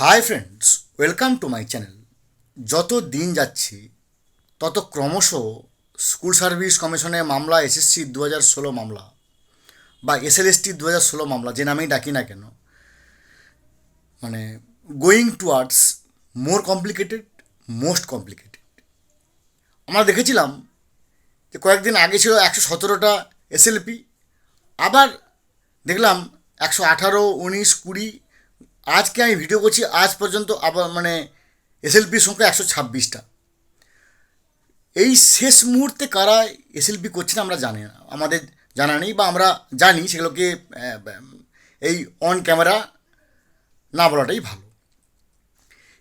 Hi friends welcome to my channel যত দিন যাচ্ছে, তত ক্রমশ স্কুল সার্ভিস কমিশনের মামলা এসএসসি দু হাজার ষোলো মামলা বা এসএলএসটি দু হাজার ষোলো মামলা, যে নামেই ডাকি না কেন মানে going towards more complicated most complicated আমরা দেখেছিলাম যে কয়েকদিন আগে ছিল একশো সতেরোটা এসএলপি আবার দেখলাম একশো আঠারো, উনিশ, কুড়ি আজকে আমি ভিডিও করছি, আজ পর্যন্ত আবার মানে এসএলপির সংখ্যা একশো ছাব্বিশটা। এই শেষ মুহূর্তে কারা এসএলপি করছে না আমরা জানি না। আমাদের জানা নেই বা আমরা জানি সেগুলোকে এই অন ক্যামেরা না বলাটাই ভালো।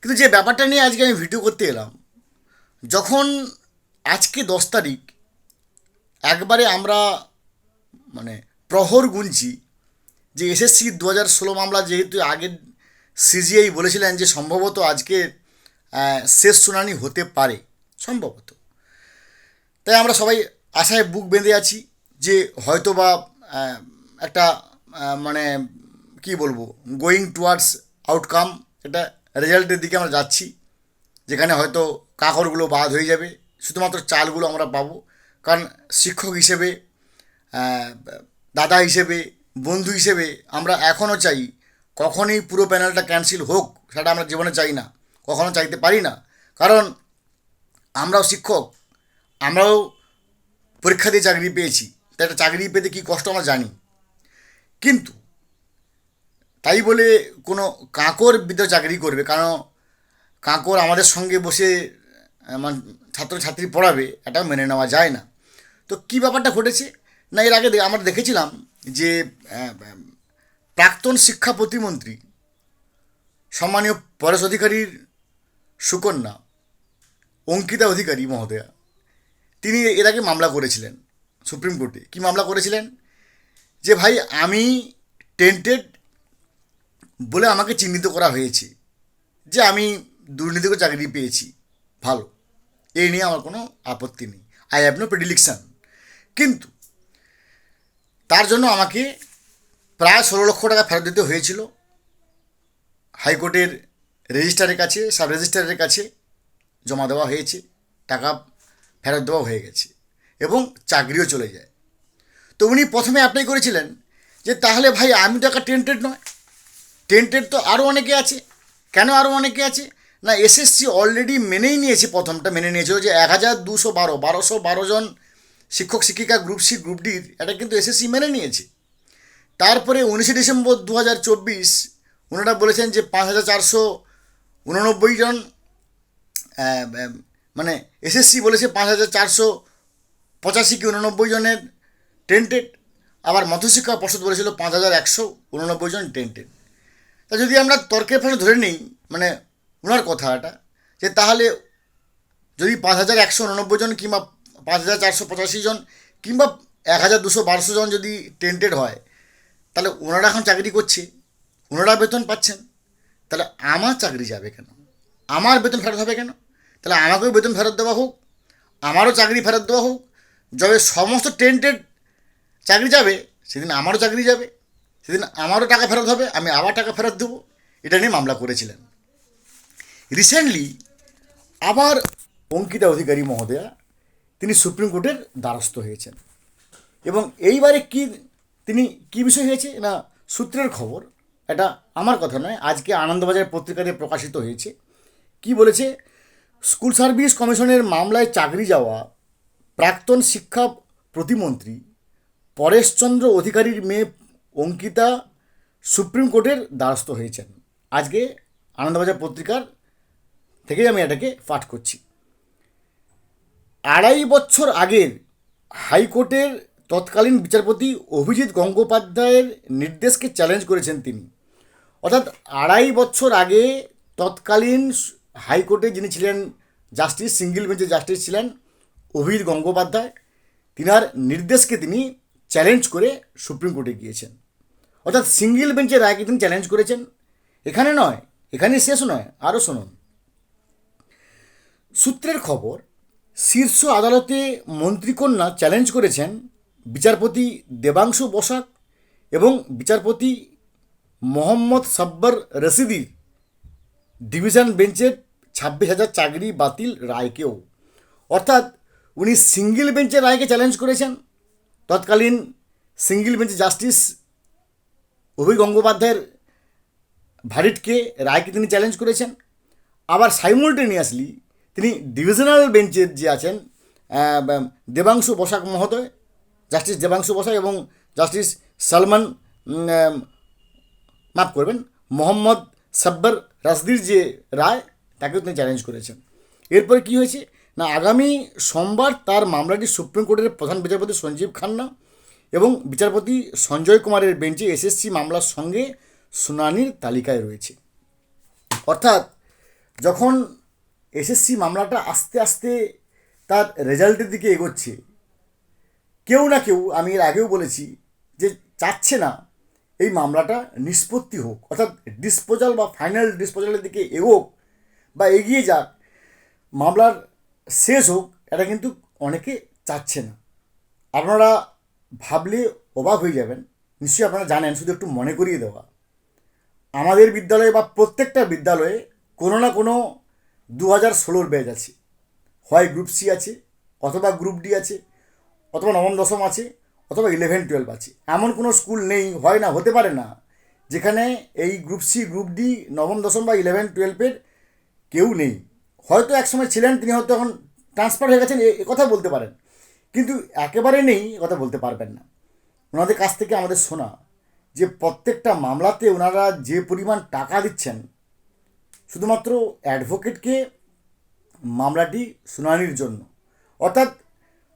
কিন্তু যে ব্যাপারটা নিয়ে আজকে আমি ভিডিও করতে এলাম, যখন আজকে দশ তারিখ, একবারে আমরা মানে প্রহর গুনছি যে এসএসসি দু হাজার ষোলো মামলা যেহেতু আগের সিজিআই বলেছিলেন যে সম্ভবত আজকে শেষ শুনানি হতে পারে। সম্ভবত। তাই আমরা সবাই আশায় বুক বেঁধে আছি যে হয়তো বা একটা মানে কি বলব গোয়িং টুয়ার্ডস আউটকাম এটা রেজাল্টের দিকে আমরা যাচ্ছি, যেখানে হয়তো কাকরগুলো বাদ হয়ে যাবে, শুধুমাত্র চালগুলো আমরা পাবো। কারণ শিক্ষক হিসেবে দাদা হিসেবে, বন্ধু হিসেবে আমরা এখনও চাই কখনই পুরো প্যানেলটা ক্যান্সেল হোক, সেটা আমরা জীবনে চাই না, কখনো চাইতে পারি না। কারণ আমরাও শিক্ষক, আমরাও পরীক্ষা দিয়ে চাকরি পেয়েছি তাই একটা চাকরি পেতে কী কষ্ট আমরা জানি। কিন্তু তাই বলে কোনো কাঁকর বিদ্যা চাকরি করবে, কারণ কাঁকর আমাদের সঙ্গে বসে মানে ছাত্রছাত্রী পড়াবে এটা মেনে নেওয়া যায় না। তো কী ব্যাপারটা ঘটেছে? না, এর আগে আমরা দেখেছিলাম যে প্রাক্তন শিক্ষা প্রতিমন্ত্রী, সম্মানীয় পরেশ অধিকারীর সুকন্যা, অঙ্কিতা অধিকারী মহোদয়া, তিনি এর আগে মামলা করেছিলেন সুপ্রিম কোর্টে। কী মামলা করেছিলেন? যে ভাই, আমি টেন্টেড বলে আমাকে চিহ্নিত করা হয়েছে যে আমি দুর্নীতি করে চাকরি পেয়েছি, ভালো। এই নিয়ে আমার কোনো আপত্তি নেই। আই হ্যাভ নো প্রেডিলিকশান কিন্তু তার জন্য আমাকে প্রায় ষোলো লক্ষ টাকা ফেরত দিতে হয়েছিল। হাইকোর্টের রেজিস্ট্রারের কাছে, সাব রেজিস্ট্রারের কাছে জমা দেওয়া হয়েছে, টাকা ফেরত দেওয়া হয়ে গেছে এবং চাকরিও চলে যায়। তো উনি প্রথমে অ্যাপ্লাই করেছিলেন যে, তাহলে ভাই, আমি তো একটা টেন্টেড নয়। টেন্টেড তো আরও অনেকে আছে। কেন আরও অনেকে আছে? না, এসএসসি অলরেডি মেনেই নিয়েছে, প্রথমটা মেনে নিয়েছিল যে, এক হাজার দুশো বারো, বারোশো বারো জন শিক্ষক, শিক্ষিকা গ্রুপ সি গ্রুপ ডির এটা কিন্তু এসএসসি মেনে নিয়েছে। তারপরে উনিশে ডিসেম্বর দু হাজার চব্বিশ ওনারা বলেছেন যে পাঁচ হাজার চারশো উননব্বই জন মানে এসএসসি বলেছে পাঁচ হাজার চারশো পঁচাশি কি উননব্বই জনের টেন্টেড আবার মধ্যশিক্ষা পর্ষদ বলেছিল পাঁচ হাজার একশো উননব্বই জন টেন্টেড তা যদি আমরা তর্কের ফলে ধরে নিই মানে ওনার কথাটা, যে তাহলে যদি পাঁচ হাজার একশো উননব্বই জন কিংবা পাঁচ হাজার চারশো পঁচাশি জন কিংবা এক হাজার দুশো বারোশো জন যদি টেন্টেড হয় তাহলে ওনারা এখন চাকরি করছে, ওনারা বেতন পাচ্ছেন, তাহলে আমার চাকরি যাবে কেন? আমার বেতন ফেরত হবে কেন? তাহলে আমাকেও বেতন ফেরত দেওয়া হোক, আমারও চাকরি ফেরত দেওয়া হোক, যবে সমস্ত টেন্টেড চাকরি যাবে, সেদিন আমারও চাকরি যাবে, সেদিন আমারও টাকা ফেরত হবে, আমি আবার টাকা ফেরত দেবো, এটা নিয়ে মামলা করেছিলেন। রিসেন্টলি আবার অঙ্কিতা অধিকারী মহোদয়া, তিনি সুপ্রিম কোর্টের দ্বারস্থ হয়েছেন। এবং এইবারে কি তিনি কি বিষয় হয়েছে? না, সূত্রের খবর। এটা আমার কথা নয়, আজকে আনন্দবাজার পত্রিকাতে প্রকাশিত হয়েছে। কি বলেছে? স্কুল সার্ভিস কমিশনের মামলায় চাকরি যাওয়া প্রাক্তন শিক্ষা প্রতিমন্ত্রী পরেশচন্দ্র অধিকারীর মেয়ে অঙ্কিতা সুপ্রিম কোর্টের দ্বারস্থ হয়েছেন। আজকে আনন্দবাজার পত্রিকার থেকেই আমি এটাকে পাঠ করছি। আড়াই বছর আগের হাইকোর্টের তৎকালীন বিচারপতি অভিজিৎ গঙ্গোপাধ্যায়ের নির্দেশকে চ্যালেঞ্জ করেছেন তিনি। অর্থাৎ আড়াই বছর আগে তৎকালীন হাইকোর্টে যিনি ছিলেন জাস্টিস সিঙ্গেল বেঞ্চে জাস্টিস ছিলেন অভিজিৎ গঙ্গোপাধ্যায়, তিনার নির্দেশকে তিনি চ্যালেঞ্জ করে সুপ্রিম কোর্টে গিয়েছেন। অর্থাৎ সিঙ্গেল বেঞ্চের রায়কে তিনি চ্যালেঞ্জ করেছেন। এখানে নয়, এখানে শেষ নয়, আরও শুনুন। সূত্রের খবর, শীর্ষ আদালতে মন্ত্রীকন্যা চ্যালেঞ্জ করেছেন বিচারপতি দেবাংশু বসাক এবং বিচারপতি মোহাম্মদ সাব্বার রশিদি ডিভিশন বেঞ্চের ছাব্বিশ হাজার চাকরি বাতিল রায়কেও। অর্থাৎ উনি সিঙ্গেল বেঞ্চের রায়কে চ্যালেঞ্জ করেছেন। তৎকালীন সিঙ্গেল বেঞ্চ জাস্টিস অভি গঙ্গোপাধ্যায়ের ভারিটকে রায়কে তিনি চ্যালেঞ্জ করেছেন। আবার সাইমultaneously তিনি ডিভিশনাল বেঞ্চের যে আছেন দেবাংশু বসাক মহোদয় জাস্টিস দেবাংশু বসাক এবং জাস্টিস সালমান মাফ করবেন, মোহাম্মদ সাব্বার রাজদির যে রায়, তাকেও তিনি চ্যালেঞ্জ করেছেন। এরপরে কি হয়েছে? না, আগামী সোমবার তার মামলাটি সুপ্রিম কোর্টের প্রধান বিচারপতি সঞ্জীব খান্না এবং বিচারপতি সঞ্জয় কুমারের বেঞ্চে এসএসসি মামলার সঙ্গে শুনানির তালিকায় রয়েছে। অর্থাৎ, যখন এসএসসি মামলাটা আস্তে আস্তে তার রেজাল্টের দিকে এগোচ্ছে কেউ না কেউ, আমি এর আগেও বলেছি যে চাচ্ছে না এই মামলাটা নিষ্পত্তি হোক, অর্থাৎ ডিসপোজাল বা ফাইনাল ডিসপোজালের দিকে এগোক বা এগিয়ে যাক, মামলার শেষ হোক, এটা কিন্তু অনেকে চাচ্ছে না। আপনারা ভাবলে অবাক হয়ে যাবেন, নিশ্চয়ই আপনারা জানেন, শুধু একটু মনে করিয়ে দেওয়া। আমাদের বিদ্যালয়ে বা প্রত্যেকটা বিদ্যালয়ে কোনো না কোনো দু হাজার ষোলোর ব্যাচ আছে। হয় গ্রুপ সি আছে, অথবা গ্রুপ ডি আছে। অথবা নবম, দশম আছে, অথবা ইলেভেন টুয়েলভ আছে। এমন কোনো স্কুল নেই, হয় না, হতে পারে না, যেখানে এই গ্রুপ সি গ্রুপ ডি নবম, দশম বা ইলেভেন টুয়েলভের কেউ নেই। হয়তো একসময় ছিলেন, তিনি হয়তো এখন ট্রান্সফার হয়ে গেছেন, এ কথা বলতে পারেন। কিন্তু একেবারে নেই কথা বলতে পারবেন না। ওনাদের কাছ থেকে আমাদের শোনা যে প্রত্যেকটা মামলাতে ওনারা যে পরিমাণ টাকা দিচ্ছেন, শুধুমাত্র অ্যাডভোকেটকে মামলাটি শুনানির জন্য। অর্থাৎ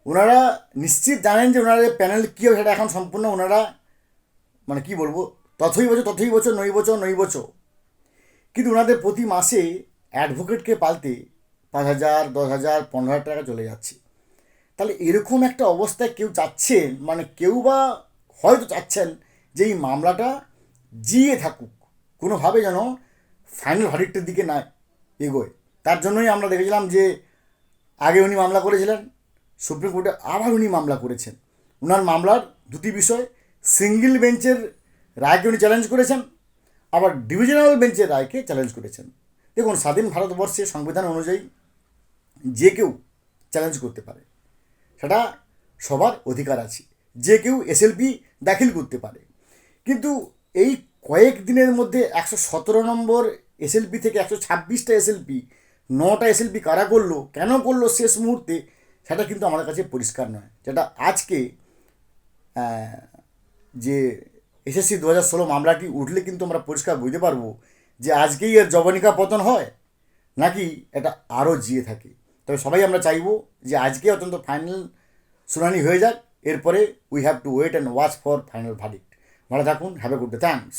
ওনারা নিশ্চিত জানেন যে ওনাদের প্যানেল কী হবে সেটা এখন সম্পূর্ণ ওনারা মানে কি বলব, তথই বছর তথই বছর নই বছর নই বছর কিন্তু ওনাদের প্রতি মাসে অ্যাডভোকেটকে পালতে পাঁচ হাজার, দশ হাজার, পনেরো হাজার টাকা চলে যাচ্ছে। তাহলে এরকম একটা অবস্থায় কেউ চাচ্ছেন মানে কেউ বা হয়তো চাচ্ছেন যে এই মামলাটা জিয়ে থাকুক, কোনোভাবে যেন ফাইনাল ভার্ডিক্টের দিকে না এগোয়। তার জন্যই আমরা দেখেছিলাম যে আগে উনি মামলা করেছিলেন সুপ্রিম কোর্টে আবার উনি মামলা করেছেন। ওনার মামলার দুটি বিষয়, সিঙ্গেল বেঞ্চের রায়কে উনি চ্যালেঞ্জ করেছেন, আবার ডিভিশনাল বেঞ্চের রায়কে চ্যালেঞ্জ করেছেন। দেখুন, স্বাধীন ভারতবর্ষে সংবিধান অনুযায়ী যে কেউ চ্যালেঞ্জ করতে পারে, সেটা সবার অধিকার আছে। যে কেউ এসএলপি দাখিল করতে পারে। কিন্তু এই কয়েক দিনের মধ্যে একশো সতেরো নম্বর এসএলপি থেকে একশো ছাব্বিশটা এসএলপি নটা এসএলপি কারা করল, কেন করল শেষ মুহূর্তে সেটা কিন্তু আমার কাছে পরিষ্কার নয়। যেটা আজকে যে এসএসসি দু হাজার ষোলো মামলাটি উঠলে কিন্তু আমরা পরিষ্কার বুঝতে পারব যে আজকেই এর জবনিকা পতন হয় নাকি এটা আরও জিয়ে থাকে। তবে সবাই আমরা চাইব যে আজকে অত্যন্ত ফাইনাল শুনানি হয়ে যাক, এরপরে we have to wait and watch for final verdict ভালো থাকুন have a good day thanks